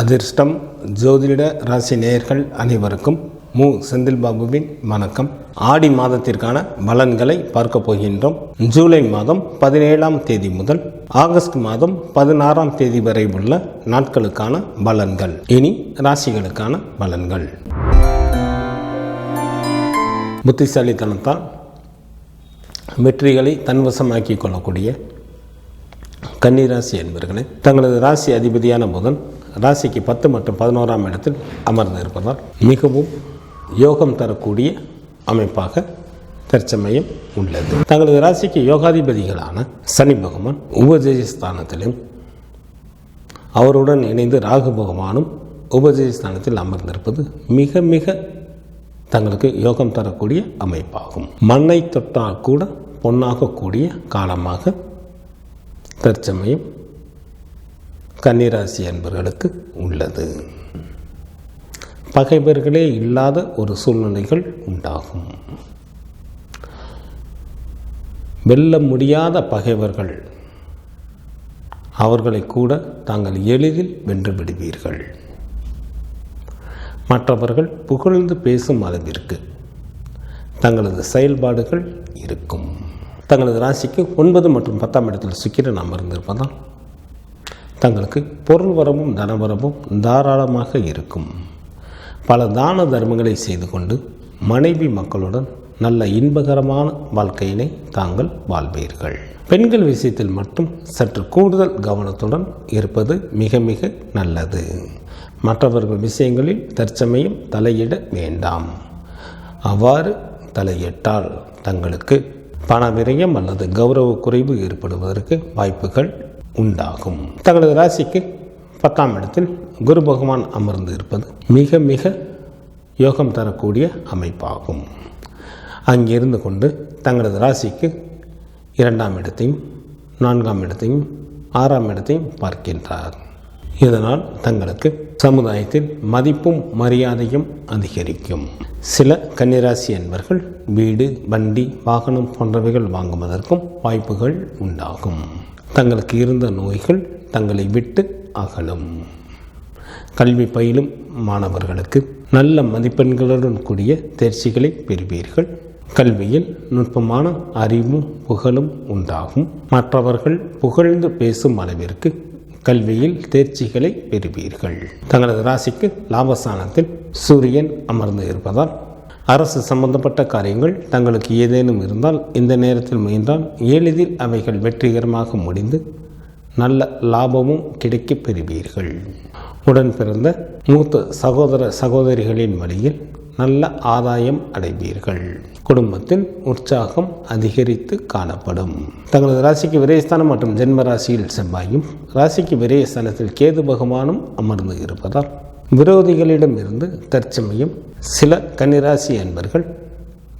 அதிர்ஷ்டம் ஜோதிட ராசி நேயர்கள் அனைவருக்கும் மு. செந்தில் பாபுவின் வணக்கம். ஆடி மாதத்திற்கான பலன்களை பார்க்க போகின்றோம். ஜூலை மாதம் பதினேழாம் தேதி முதல் ஆகஸ்ட் மாதம் பதினாறாம் தேதி வரை உள்ள நாட்களுக்கான பலன்கள். இனி ராசிகளுக்கான பலன்கள். புத்திசாலித்தனத்தால் வெற்றிகளை தன்வசமாக்கி கொள்ளக்கூடிய கன்னிராசி என்பர்களே தங்களது ராசி அதிபதியான புதன் ராசிக்கு பத்து மற்றும் பதினோராம் இடத்தில் அமர்ந்து இருப்பதால் மிகவும் யோகம் தரக்கூடிய அமைப்பாக தற்சமயம் உள்ளது. தங்களது ராசிக்கு யோகாதிபதிகளான சனி பகவான் உபஜயஸ்தானத்திலும் அவருடன் இணைந்து ராகு பகவானும் உபஜயஸ்தானத்தில் அமர்ந்திருப்பது மிக மிக தங்களுக்கு யோகம் தரக்கூடிய அமைப்பாகும். மண்ணை தொட்டால் கூட பொன்னாகக்கூடிய காலமாக தற்சமயம் கன்னிராசி என்பவர்களுக்கு உள்ளது. பகைவர்களே இல்லாத ஒரு சூழ்நிலைகள் உண்டாகும். வெல்ல முடியாத பகைவர்கள் அவர்களை கூட தாங்கள் எளிதில் வென்று விடுவீர்கள். மற்றவர்கள் புகழ்ந்து பேசும் அளவிற்கு தங்களது செயல்பாடுகள் இருக்கும். தங்களது ராசிக்கு ஒன்பது மற்றும் பத்தாம் இடத்தில் சுக்கிரன் அமர்ந்திருப்பதால் தங்களுக்கு பொருள் வரமும் தனவரமும் தாராளமாக இருக்கும். பல தான தர்மங்களை செய்து கொண்டு மனைவி மக்களுடன் நல்ல இன்பகரமான வாழ்க்கையினை தாங்கள் வாழ்வீர்கள். பெண்கள் விஷயத்தில் மட்டும் சற்று கூடுதல் கவனத்துடன் இருப்பது மிக மிக நல்லது. மற்றவர்கள் விஷயங்களில் தற்சமயம் தலையிட வேண்டாம். அவ்வாறு தலையிட்டால் தங்களுக்கு பண விரயம் அல்லது கௌரவ குறைவு ஏற்படுவதற்கு வாய்ப்புகள் உண்டாகும். தங்களது ராசிக்கு பத்தாம் இடத்தில் குரு பகவான் அமர்ந்து இருப்பது மிக மிக யோகம் தரக்கூடிய அமைப்பாகும். அங்கிருந்து கொண்டு தங்களது ராசிக்கு இரண்டாம் இடத்தையும் நான்காம் இடத்தையும் ஆறாம் இடத்தையும் பார்க்கின்றார். இதனால் தங்களுக்கு சமுதாயத்தில் மதிப்பும் மரியாதையும் அதிகரிக்கும். சில கன்னிராசி என்பர்கள் வீடு வண்டி வாகனம் போன்றவைகள் வாங்குவதற்கும் வாய்ப்புகள் உண்டாகும். தங்களுக்கு இருந்த நோய்கள் தங்களை விட்டு அகலும். கல்வி பயிலும் மாணவர்களுக்கு நல்ல மதிப்பெண்களுடன் கூடிய தேர்ச்சிகளை பெறுவீர்கள். கல்வியில் நுட்பமான அறிவும் புகழும் உண்டாகும். மற்றவர்கள் புகழ்ந்து பேசும் அளவிற்கு கல்வியில் தேர்ச்சிகளை பெறுவீர்கள். தங்களது ராசிக்கு லாபஸ்தானத்தில் சூரியன் அமர்ந்து இருப்பதால் அரசு சம்பந்தப்பட்ட காரியங்கள் தங்களுக்கு ஏதேனும் இருந்தால் இந்த நேரத்தில் முயன்றால் எளிதில் அவைகள் வெற்றிகரமாக முடிந்து நல்ல லாபமும் கிடைக்கப் பெறுவீர்கள். உடன் பிறந்த மூத்த சகோதர சகோதரிகளின் வழியில் நல்ல ஆதாயம் அடைவீர்கள். குடும்பத்தில் உற்சாகம் அதிகரித்து காணப்படும். தங்களது ராசிக்கு விரயஸ்தானம் மற்றும் ஜென்ம ராசியில் செவ்வாயும் ராசிக்கு விரயஸ்தானத்தில் கேது பகவானும் அமர்ந்து இருப்பதால் விரோதிகளிடம் இருந்து தற்சமயம் சில கன்னிராசி என்பர்கள்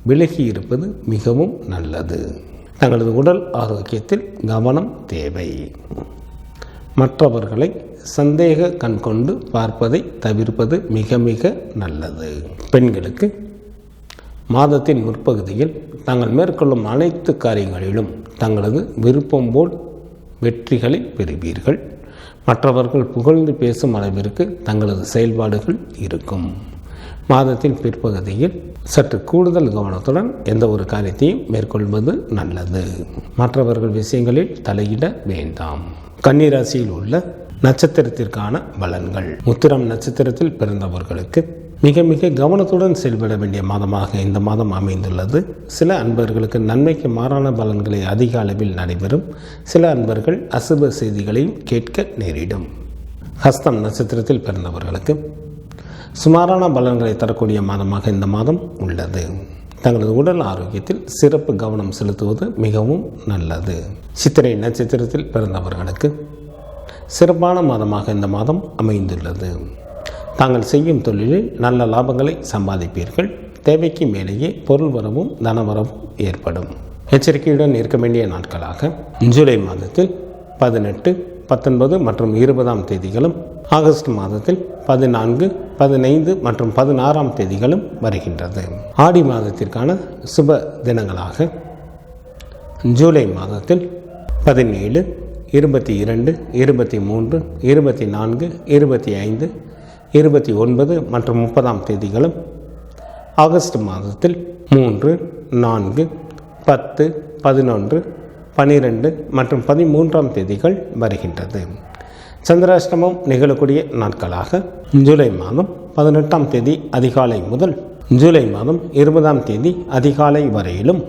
விலகி இருப்பது மிகவும் நல்லது. தங்களது உடல் ஆரோக்கியத்தில் கவனம் தேவை. மற்றவர்களை சந்தேக கண் கொண்டு பார்ப்பதை தவிர்ப்பது மிக மிக நல்லது. பெண்களுக்கு மாதத்தின் முற்பகுதியில் தாங்கள் மேற்கொள்ளும் அனைத்து காரியங்களிலும் தங்களது விருப்பம் போல் வெற்றிகளை பெறுவீர்கள். மற்றவர்கள் புகழ்ந்து பேசும் அளவிற்கு தங்களது செயல்பாடுகள் இருக்கும். மாதத்தின் பிற்பகுதியில் சற்று கூடுதல் கவனத்துடன் எந்த ஒரு காரியத்தையும் மேற்கொள்வது நல்லது. மற்றவர்கள் விஷயங்களில் தலையிட வேண்டாம். கன்னிராசியில் உள்ள நட்சத்திரத்திற்கான பலன்கள். உத்திரம் நட்சத்திரத்தில் பிறந்தவர்களுக்கு மிக மிக கவனத்துடன் செயல்பட வேண்டிய மாதமாக இந்த மாதம் அமைந்துள்ளது. சில அன்பர்களுக்கு நன்மைக்கு மாறான பலன்களை அதிக அளவில் நடைபெறும். சில அன்பர்கள் அசுப செய்திகளையும் கேட்க நேரிடும். ஹஸ்தம் நட்சத்திரத்தில் பிறந்தவர்களுக்கு சுமாரான பலன்களை தரக்கூடிய மாதமாக இந்த மாதம் உள்ளது. தங்களது உடல் ஆரோக்கியத்தில் சிறப்பு கவனம் செலுத்துவது மிகவும் நல்லது. சித்திரை நட்சத்திரத்தில் பிறந்தவர்களுக்கு சிறப்பான மாதமாக இந்த மாதம் அமைந்துள்ளது. தாங்கள் செய்யும் தொழிலில் நல்ல லாபங்களை சம்பாதிப்பீர்கள். தேவைக்கு மேலேயே பொருள் வரவும் தனவரவும் ஏற்படும். எச்சரிக்கையுடன் இருக்க வேண்டிய நாட்களாக ஜூலை மாதத்தில் பதினெட்டு பத்தொன்பது மற்றும் இருபதாம் தேதிகளும் ஆகஸ்ட் மாதத்தில் பதினான்கு பதினைந்து மற்றும் பதினாறாம் தேதிகளும் வருகின்றது. ஆடி மாதத்திற்கான சுப தினங்களாக ஜூலை மாதத்தில் பதினேழு இருபத்தி இரண்டு இருபத்தி மூன்று இருபத்தி நான்கு இருபத்தி ஐந்து இருபத்தி ஒன்பது மற்றும் முப்பதாம் தேதிகளும் ஆகஸ்ட் மாதத்தில் மூன்று நான்கு பத்து பதினொன்று பனிரெண்டு மற்றும் பதிமூன்றாம் தேதிகள் வருகின்றது. சந்திராஷ்டமம் நிகழக்கூடிய நாட்களாக ஜூலை மாதம் பதினெட்டாம் தேதி அதிகாலை முதல் ஜூலை மாதம் இருபதாம் தேதி அதிகாலை வரையிலும்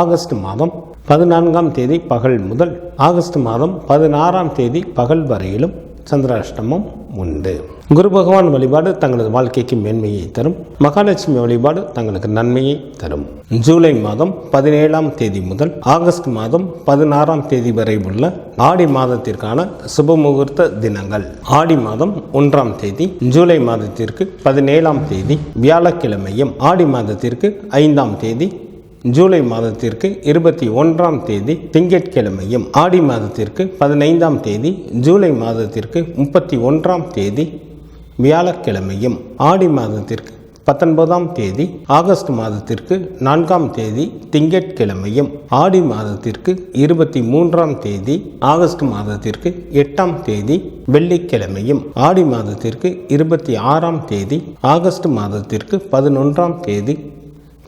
ஆகஸ்ட் மாதம் பதினான்காம் தேதி பகல் முதல் ஆகஸ்ட் மாதம் பதினாறாம் தேதி பகல் வரையிலும் சந்திராஷ்டமம் உண்டு. குரு பகவான் வழிபாடு தங்களது வாழ்க்கைக்கு மேன்மையை தரும். மகாலட்சுமி வழிபாடு தங்களுக்கு நன்மையை தரும். ஜூலை மாதம் பதினேழாம் தேதி முதல் ஆகஸ்ட் மாதம் பதினாறாம் தேதி வரை உள்ள ஆடி மாதத்திற்கான சுபமுகூர்த்த தினங்கள். ஆடி மாதம் ஒன்றாம் தேதி ஜூலை மாதத்திற்கு பதினேழாம் தேதி வியாழக்கிழமையும் ஆடி மாதத்திற்கு ஐந்தாம் தேதி ஜூலை மாதத்திற்கு இருபத்தி ஒன்றாம் தேதி திங்கட்கிழமையும் ஆடி மாதத்திற்கு பதினைந்தாம் தேதி ஜூலை மாதத்திற்கு முப்பத்தி ஒன்றாம் தேதி வியாழக்கிழமையும் ஆடி மாதத்திற்கு பத்தொன்பதாம் தேதி ஆகஸ்ட் மாதத்திற்கு நான்காம் தேதி திங்கட்கிழமையும் ஆடி மாதத்திற்கு இருபத்தி மூன்றாம் தேதி ஆகஸ்ட் மாதத்திற்கு எட்டாம் தேதி வெள்ளிக்கிழமையும் ஆடி மாதத்திற்கு இருபத்தி ஆறாம் தேதி ஆகஸ்ட் மாதத்திற்கு பதினொன்றாம் தேதி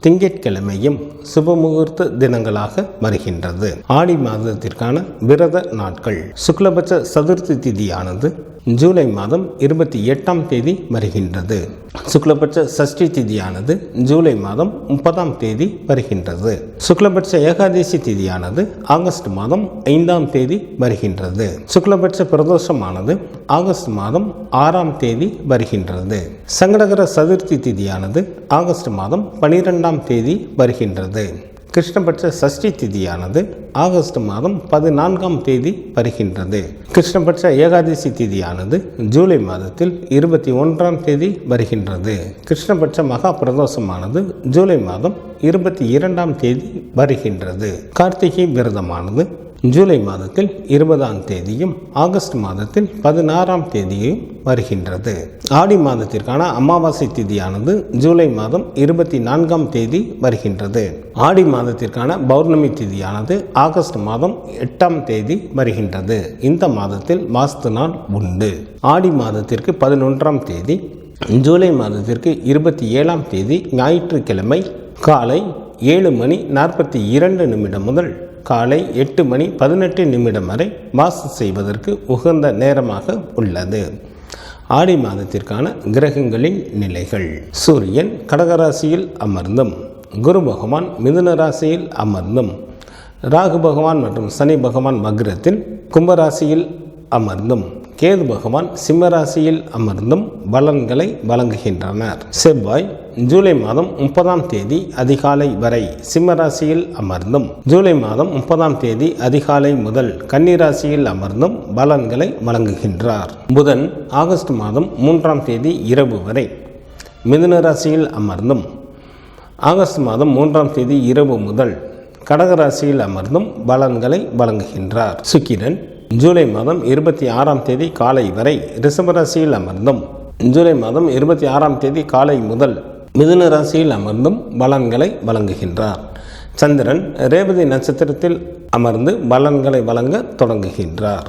திங்கட்கிழமையும் சுபமுகூர்த்த தினங்களாக வருகின்றது. ஆடி மாதத்திற்கான விரத நாட்கள். சுக்லபட்ச சதுர்த்தி திதியானது ஜூலை மாதம் இருபத்தி எட்டாம் தேதி வருகின்றது. சுக்லபட்ச சஷ்டி திதியானது ஜூலை மாதம் முப்பதாம் தேதி வருகின்றது. சுக்லபட்ச ஏகாதசி திதியானது ஆகஸ்ட் மாதம் ஐந்தாம் தேதி வருகின்றது. சுக்லபட்ச பிரதோஷமானது ஆகஸ்ட் மாதம் ஆறாம் தேதி வருகின்றது. சங்கடகர சதுர்த்தி திதியானது ஆகஸ்ட் மாதம் பனிரெண்டாம் தேதி வருகின்றது. கிருஷ்ணபட்ச சஷ்டி திதியானது ஆகஸ்ட் மாதம் பதினான்காம் தேதி வருகின்றது. கிருஷ்ணபட்ச ஏகாதசி திதியானது ஜூலை மாதத்தில் இருபத்தி ஒன்றாம் தேதி வருகின்றது. கிருஷ்ணபட்ச மகா பிரதோஷமானது ஜூலை மாதம் இருபத்தி இரண்டாம் தேதி வருகின்றது. கார்த்திகை விரதமானது ஜூலை மாதத்தில் இருபதாம் தேதியும் ஆகஸ்ட் மாதத்தில் பதினாறாம் தேதியும் வருகின்றது. ஆடி மாதத்திற்கான அமாவாசை திதியானது ஜூலை மாதம் இருபத்தி நான்காம் தேதி வருகின்றது. ஆடி மாதத்திற்கான பௌர்ணமி திதியானது ஆகஸ்ட் மாதம் எட்டாம் தேதி வருகின்றது. இந்த மாதத்தில் வாஸ்து நாள் உண்டு. ஆடி மாதத்திற்கு பதினொன்றாம் தேதி ஜூலை மாதத்திற்கு இருபத்தி ஏழாம் தேதி ஞாயிற்றுக்கிழமை காலை ஏழு மணி நாற்பத்தி இரண்டு நிமிடம் முதல் காலை எட்டு மணி பதினெட்டு நிமிடம் வரை வாசு செய்வதற்கு உகந்த நேரமாக உள்ளது. ஆடி மாதத்திற்கான கிரகங்களின் நிலைகள். சூரியன் கடகராசியில் அமர்ந்தும் குரு பகவான் மிதுன ராசியில் அமர்ந்தும் ராகு பகவான் மற்றும் சனி பகவான் மக்ரத்தில் கும்பராசியில் அமர்ந்தும் கேது பகவான் சிம்மராசியில் அமர்ந்தும் பலன்களை வழங்குகின்றனர். செவ்வாய் ஜூலை மாதம் முப்பதாம் தேதி அதிகாலை வரை சிம்மராசியில் அமர்ந்தும் ஜூலை மாதம் முப்பதாம் தேதி அதிகாலை முதல் கன்னிராசியில் அமர்ந்தும் பலன்களை வழங்குகின்றார். புதன் ஆகஸ்ட் மாதம் மூன்றாம் தேதி இரவு வரை மிதுன ராசியில் அமர்ந்தும் ஆகஸ்ட் மாதம் மூன்றாம் தேதி இரவு முதல் கடகராசியில் அமர்ந்தும் பலன்களை வழங்குகின்றார். சுக்கிரன் ஜூலை மாதம் இருபத்தி ஆறாம் தேதி காலை வரை ரிஷபராசியில் அமர்ந்தும் ஜூலை மாதம் இருபத்தி ஆறாம் தேதி காலை முதல் மிதுன ராசியில் அமர்ந்தும் பலன்களை வழங்குகின்றார். சந்திரன் ரேவதி நட்சத்திரத்தில் அமர்ந்து பலன்களை வழங்க தொடங்குகின்றார்.